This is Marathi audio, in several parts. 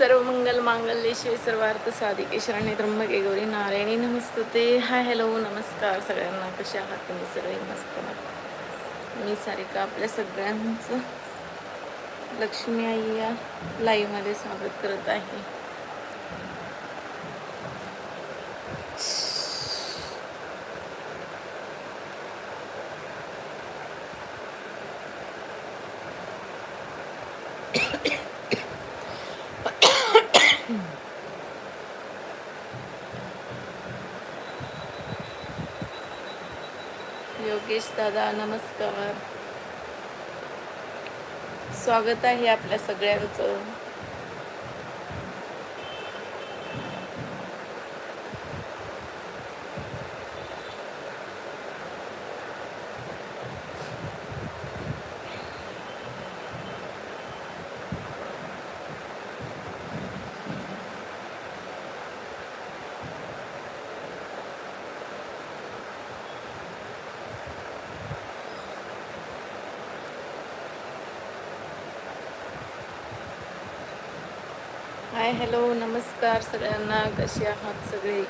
सर्व मंगल मांगल्य शिव सर्वार्थ साधिके. शरण्य त्र्यंबके गौरी नारायणी नमस्ते हाय हॅलो नमस्कार. सगळ्यांना कसे आहात तुम्ही? सर्व मस्त मी सारिका आपल्या सगळ्यांचं लक्ष्मी आई या लाईव्हमध्ये स्वागत करत आहे. दादा नमस्कार. स्वागत आहे आपल्या सगळ्यांचं. हाय हॅलो नमस्कार सगळ्यांना. कसे आहात सगळे?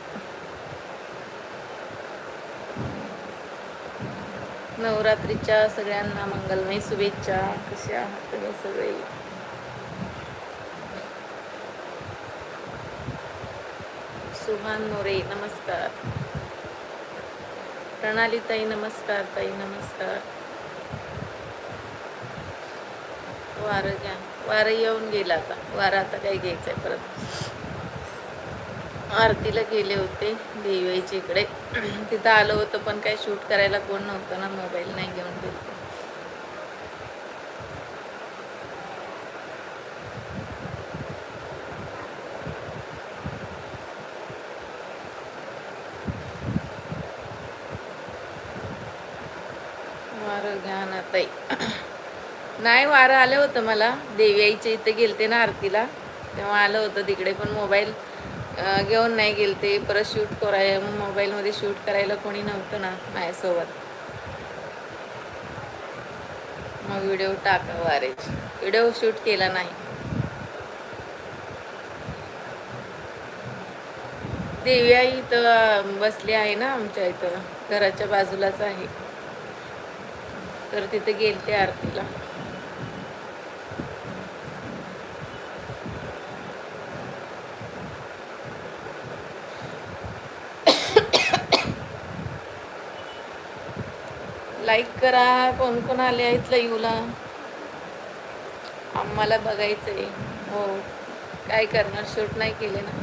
नवरात्रीच्या सगळ्यांना मंगलमय शुभेच्छा. कसे आहात तुम्ही सगळे? सुहान मोरे नमस्कार. प्रणाली ताई नमस्कार ताई नमस्कार. हो, वारं घ्या वारा येऊन गेला आता. वारं आता काय आहे परत. आरतीला गेले होते देवाईच्या इकडे. तिथं आलं होतं पण काय शूट करायला कोण नव्हतं ना मोबाईल नाही घेऊन गेलो वारं घ्या ना ताई नाही वारं आलं होतं मला. देवी आईच्या इथं गेलते ना आरतीला. तेव्हा आलं होतं तिकडे पण मोबाईल घेऊन नाही गेलते. परत शूट कराय मोबाईलमध्ये शूट करायला कोणी नव्हतं ना माझ्यासोबत. मग व्हिडिओ टाका वारेची. व्हिडिओ शूट केला नाही. देवी आई इथं बसली आहे ना आमच्या इथं. घराच्या बाजूलाच आहे. तर तिथे गेलते आरतीला. लाईक करा. कोण कोण आले आहेत लाईव्हला आम्हाला बघायचंय. हो. काय करणार? शूट नाही केले ना.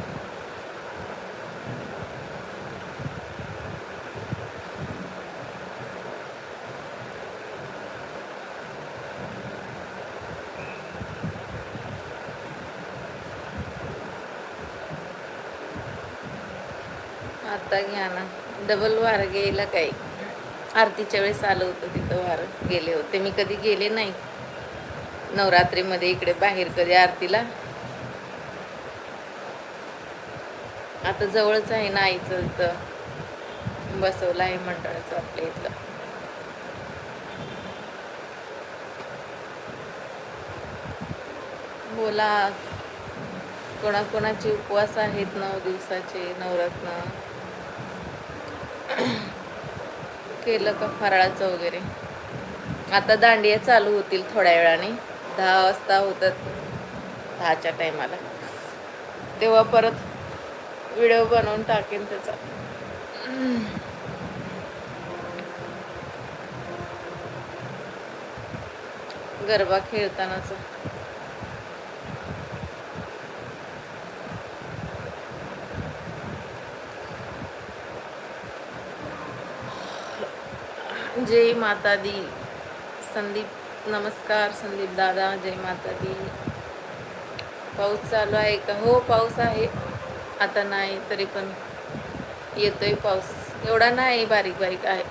आता घ्या ना. डबल वार गेला काही. आरतीच्या वेळेस आलं होतं तिथं वार गेले होते. मी कधी गेले नाही. नवरात्रीमध्ये इकडे बाहेर कधी आरतीला. आता जवळच आहे ना आईचं इथं. बसवलं आहे मंडळाचं आपल्या इथलं. बोला. कोणाकोणाचे उपवास आहेत नऊ दिवसाचे नवरत्न? केलं का फराळाचं वगैरे? आता दांडिया चालू होतील थोड्या वेळाने. दहा वाजता होतात दहाच्या टायमाला. तेव्हा परत व्हिडिओ बनवून टाकेन त्याचा. गरबा खेळतानाचा. जय माता दी संदीप नमस्कार संदीप दादा जय माता दी पाऊस चालू आहे का? हो पाऊस आहे. आता नाही तरी पण येतोय पाऊस. एवढा नाही बारीक बारीक आहे.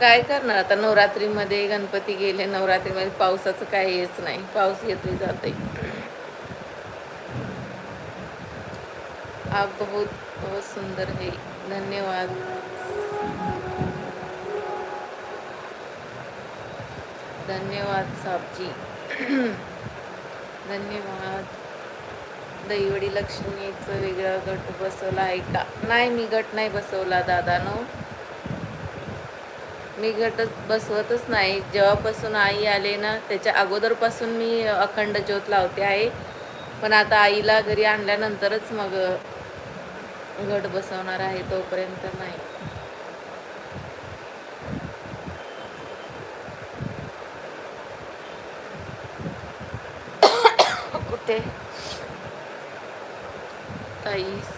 काय करणार आता? नवरात्रीमध्ये गणपती गेले नवरात्रीमध्ये पावसाचं काय हेच नाही. पाऊस येतोय जातोय. आप बहुत बहुत सुंदर है. धन्यवाद. धन्यवाद साबजी धन्यवाद. दहीवडी लक्ष्मीचं वेगळं गट बसवला आहे का? नाही मी गट नाही बसवला दादानो. मी गटच बसवतच नाही. जेव्हापासून आई आले ना त्याच्या अगोदरपासून मी अखंड ज्योत लावते आहे. पण आता आईला घरी आणल्यानंतरच मग गट बसवणार आहे तोपर्यंत नाही कुठे ताईस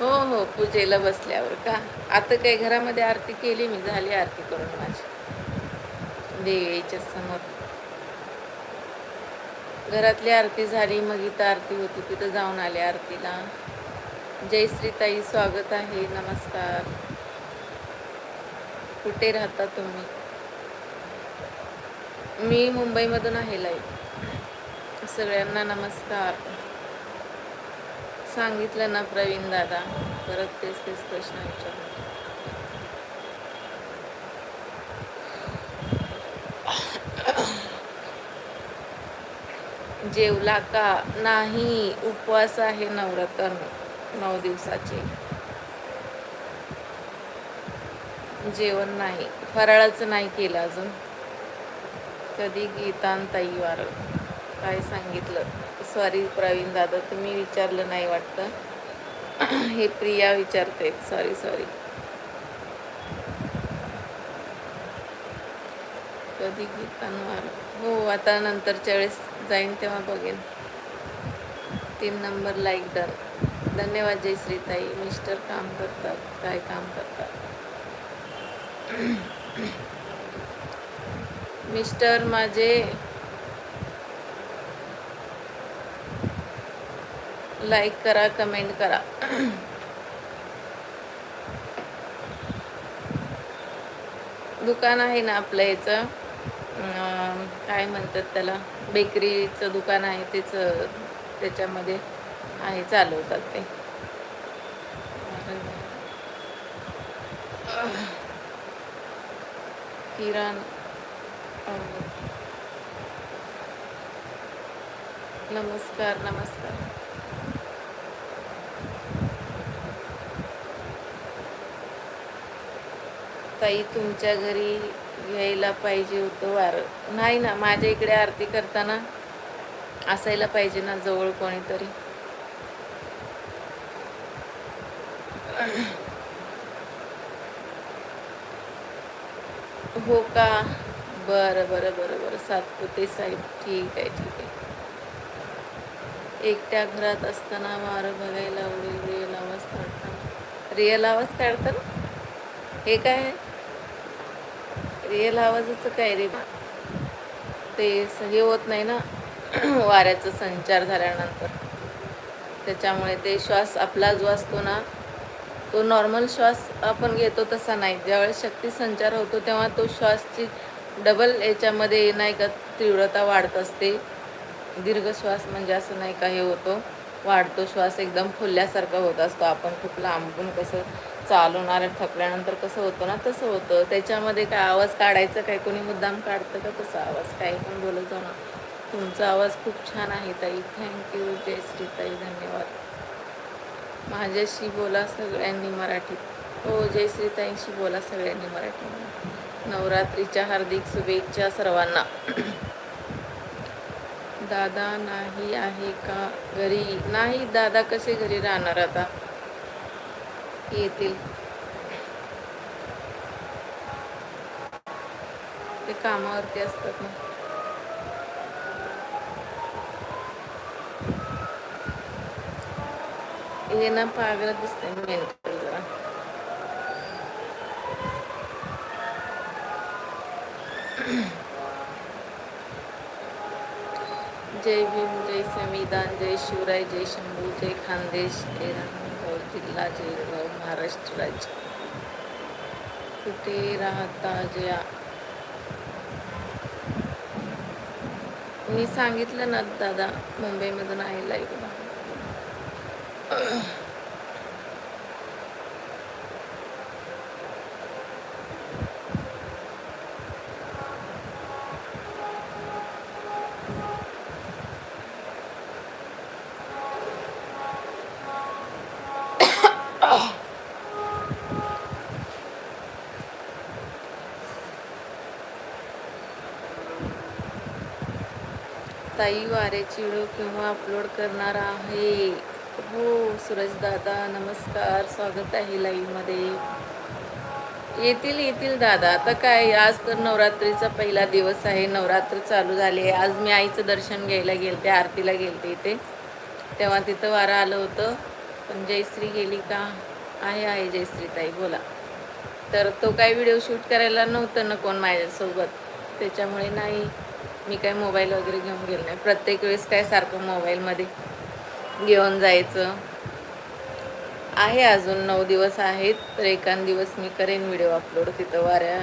हो हो पूजेला बसल्यावर का? आता काही घरामध्ये आरती केली मी झाली आरती करून माझी. देवीच्या समोर. घरातली आरती झाली मग इथं आरती होती तिथं जाऊन आले आरतीला. जयश्रीताई स्वागत आहे नमस्कार. कुठे राहता तुम्ही? मी मुंबईमधून आहे लाईव्ह सगळ्यांना नमस्कार. सांगितलं ना प्रवीण दादा? परत तेच तेच प्रश्न विचार जेवला का नाही उपवास आहे नवरात्र नऊ दिवसाचे. जेवण नाही फराळच नाही केलं अजून. कधी गीतांताई वार काय सांगितलं? सॉरी प्रवीण दादा तुम्ही विचारलं नाही वाटतं. हे प्रिया विचारते. सॉरी सॉरी कधी गीतांवर हो आता नंतरच्या वेळेस जाईन तेव्हा बघेन. तीन नंबर लाईक डन धन्यवाद जय श्रीताई मिस्टर काम करतात. काय काम करतात? मिस्टर माझे लाईक करा कमेंट करा. दुकान आहे ना आपलं याचं. काय म्हणतात त्याला? बेकरीचं दुकान आहे तेच त्याच्यामध्ये आहे चालवतात ते. किराण नमस्कार नमस्कार. ताई तुमच्या घरी घ्यायला पाहिजे होतं वारं. नाही ना माझ्या इकडे आरती करताना असायला पाहिजे ना जवळ कोणीतरी. हो का? बरं बरं बरं बरं. सातपुते साहेब ठीक आहे ठीक आहे. एकट्या घरात असताना वारं बघायला आवडेल रिअल आवाज काढताना. रिअल आवाज काढताना? हे काय? रिअल आवाजाचं काय रे ते हे होत नाही ना वाऱ्याचा संचार झाल्यानंतर. त्याच्यामुळे ते श्वास आपला जो असतो ना तो नॉर्मल श्वास आपण घेतो तसा नाही. ज्यावेळेस शक्ती संचार होतो तेव्हा तो श्वासची डबल याच्यामध्ये नाही का तीव्रता वाढत असते. दीर्घ श्वास म्हणजे असं नाही का हे होतो. वाढतो श्वास एकदम फुलल्यासारखा होत असतो. आपण खूप लांबून कसं चालवणार थकल्यानंतर कसं होतं ना तसं होतं. त्याच्यामध्ये काय आवाज काढायचं काय? कोणी मुद्दाम काढतं का तसं आवाज? काही पण बोलत जाऊ ना. तुमचा आवाज खूप छान आहे ताई. थँक्यू जय श्री ताई. धन्यवाद. माझ्याशी बोला सगळ्यांनी मराठीत. हो जय श्रीताईंशी बोला सगळ्यांनी मराठीत. नवरात्रीच्या हार्दिक शुभेच्छा सर्वांना. दादा नाही आहे का घरी? नाही दादा कसे घरी राहणार आता? येतील. ते कामावरती असतात ना. हे ना पागला दिसतंय मेंटल जरा. जय भीम जय संविधान जय शिवराय जय शंभू जय खानदेश जय राम. जिल्हा जळगाव महाराष्ट्र राज्य. कुठे राहता जया? मी सांगितलं ना दादा मुंबईमधून आहे लाईव्ह ताई वाऱ्याची व्हिडिओ केव्हा अपलोड करणार आहे. हो सूरजदादा नमस्कार. स्वागत आहे लाईव्हमध्ये येतील येतील दादा. आता काय आज तर नवरात्रीचा पहिला दिवस आहे. नवरात्र चालू झाले आहे. आज मी आईचं दर्शन घ्यायला गेलते आरतीला गेलते इथे. तेव्हा तिथं वारं आलं होतं. पण जयश्री गेली का? आहे आहे जयश्री ताई. बोला. तर तो काही व्हिडिओ शूट करायला नव्हतं ना कोण माझ्यासोबत. त्याच्यामुळे नाही. मी काय मोबाईल वगैरे घेऊन गेलो नाही. प्रत्येक वेळेस काय सारखं मोबाईलमध्ये घेऊन जायचं. आहे अजून नऊ दिवस आहेत तर एकान दिवस मी करेन व्हिडिओ अपलोड तिथं वाऱ्या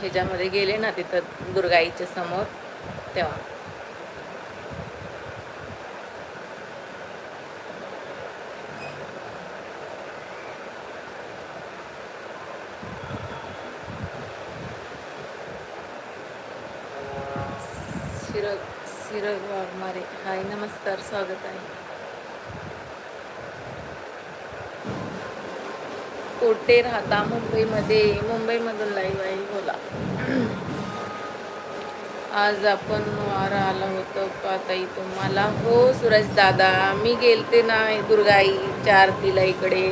ह्याच्यामध्ये गेले ना तिथं दुर्गाईच्या समोर तेव्हा. वाघमारे हाय नमस्कार स्वागत आहे. कोठे राहता मुंबईमध्ये मुंबईमधून लाईव्ह आहे बोला. आज आपण वारा आला होतं का ताई तुम्हाला? हो सुरज दादा मी गेलते ना दुर्गाई चार तिला इकडे.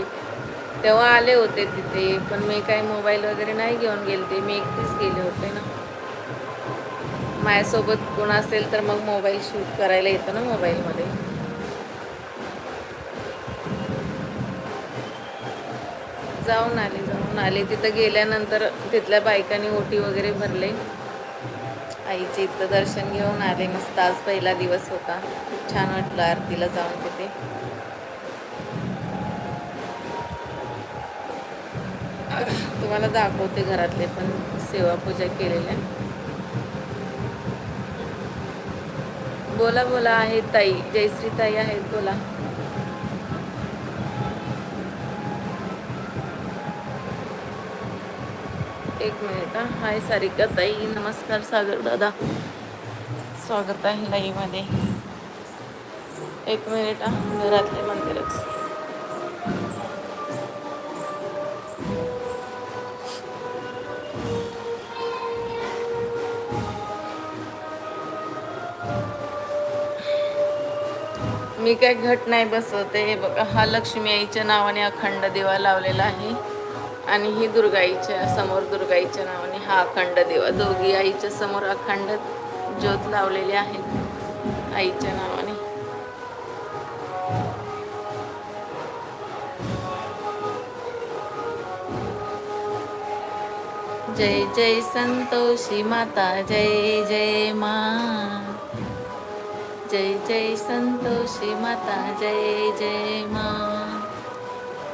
तेव्हा आले होते तिथे पण मी काही मोबाईल वगैरे नाही घेऊन गेलते मी एकटीच गेले होते ना. माझ्यासोबत कोण असेल तर मग मोबाईल शूट करायला येतं ना मोबाईलमध्ये. जाऊन आले जाऊन आले. तिथं गेल्यानंतर तिथल्या बायकांनी ओटी वगैरे भरले. आईचे इथं दर्शन घेऊन आले. मस्त आज पहिला दिवस होता. खूप छान वाटलं आरतीला जाऊन तिथे. तुम्हाला दाखवते घरातले पण सेवा पूजा केलेल्या. बोला बोला आहेत ताई. जयश्री ताई आहेत बोला. एक मिनिट हाय सारिका ताई. नमस्कार सागर दादा. स्वागत आहे लाईव्हमध्ये एक मिनिट घरातले मंदिरच मी काय घट नाही बसवते हे बघा हा लक्ष्मी आईच्या नावाने अखंड दिवा लावलेला आहे. आणि ही दुर्गाईच्या समोर दुर्गाईच्या नावाने हा अखंड दिवा. दोघी आईच्या समोर अखंड ज्योत लावलेली आहे आईच्या नावाने. जय जय संतोषी माता जय जय मा जय जय संतोषी माता जय जय माँ।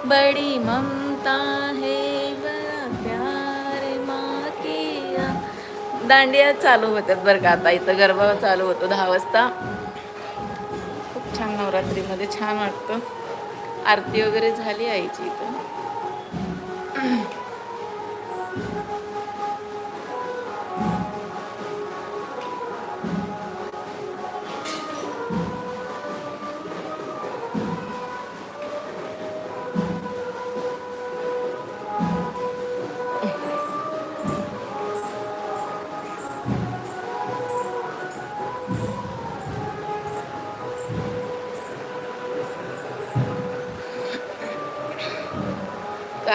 बड़ी ममता है बड़ा प्यार माँ किया दांडिया चालू होत्यात बरं का आता इथं गरबा चालू होतो दहा वाजता. खूप छान नवरात्रीमध्ये छान वाटतं. आरती वगैरे झाली आईची इथं.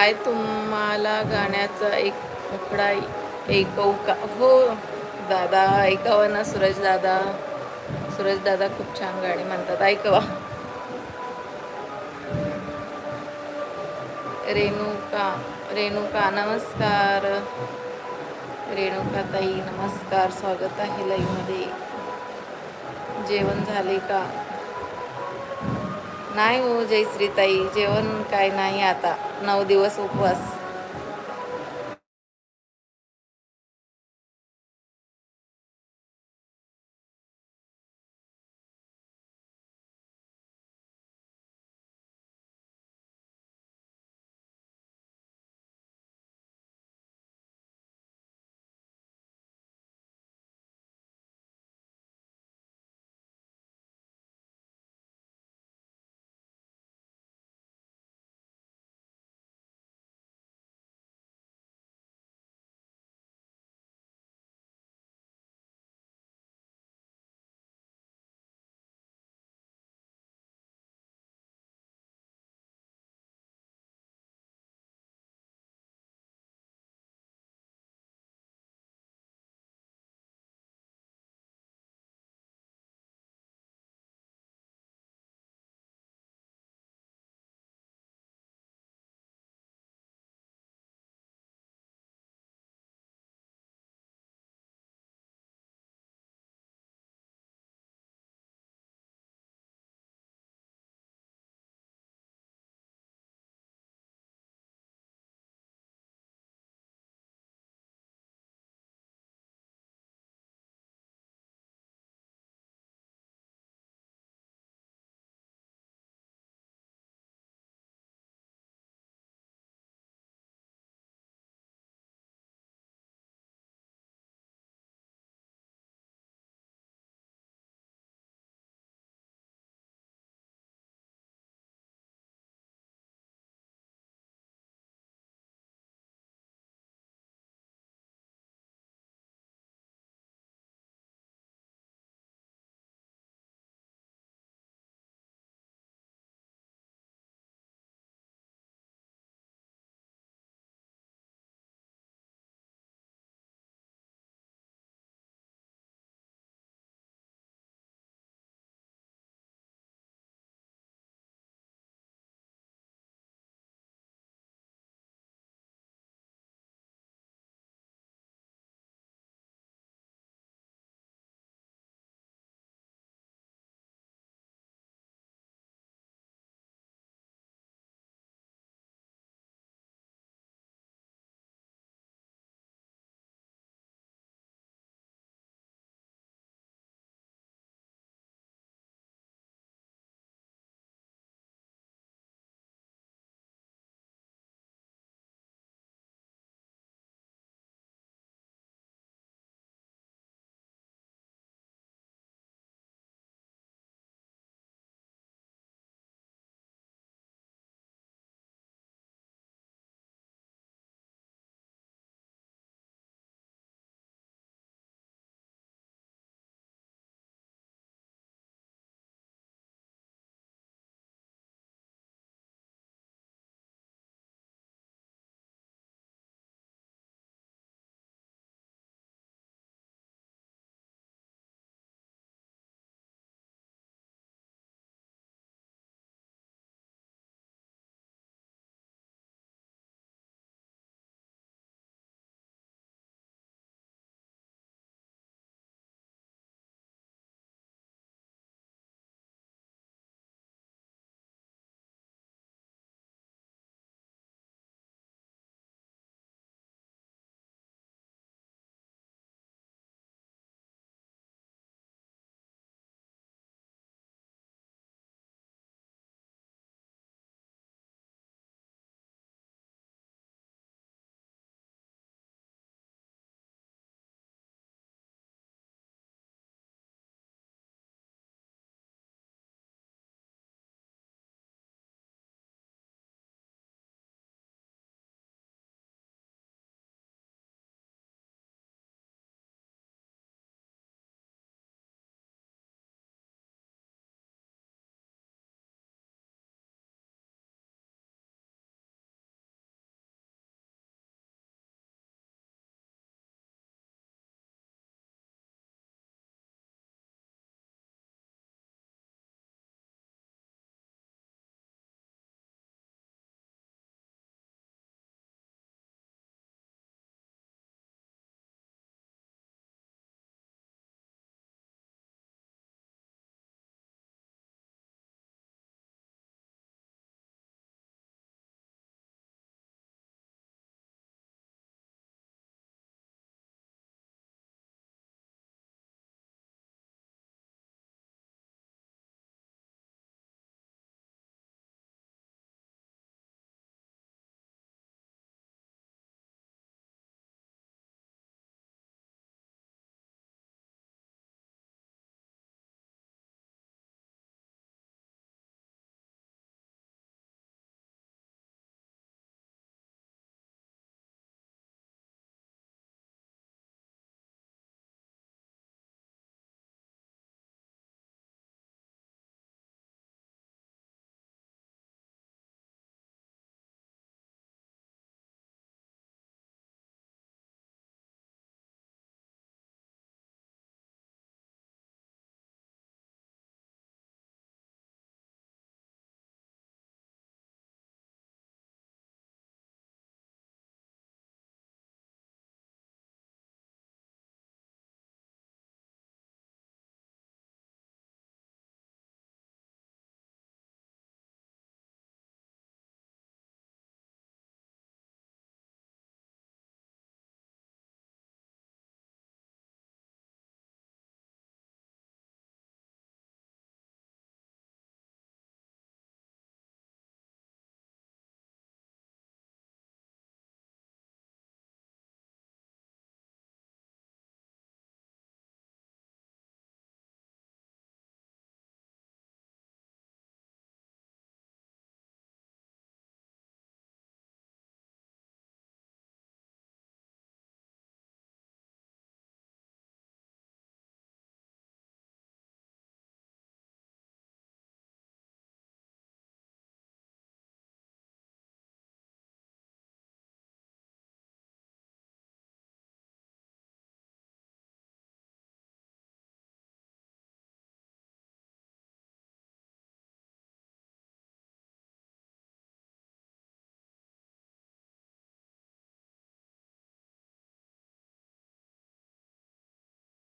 काय तुम्हाला गाण्याचा एक उकडा ऐकवू का हो दादा ऐकावा ना सूरज दादा. सूरज दादा खूप छान गाणी म्हणतात ऐकवा. रेणुका रेणुका नमस्कार. रेणुका ताई नमस्कार स्वागत आहे लाईव्हमध्ये. जेवण झाले का? नाही हो जय श्रीताई जेवण काय नाही आता. नऊ दिवस उपवास.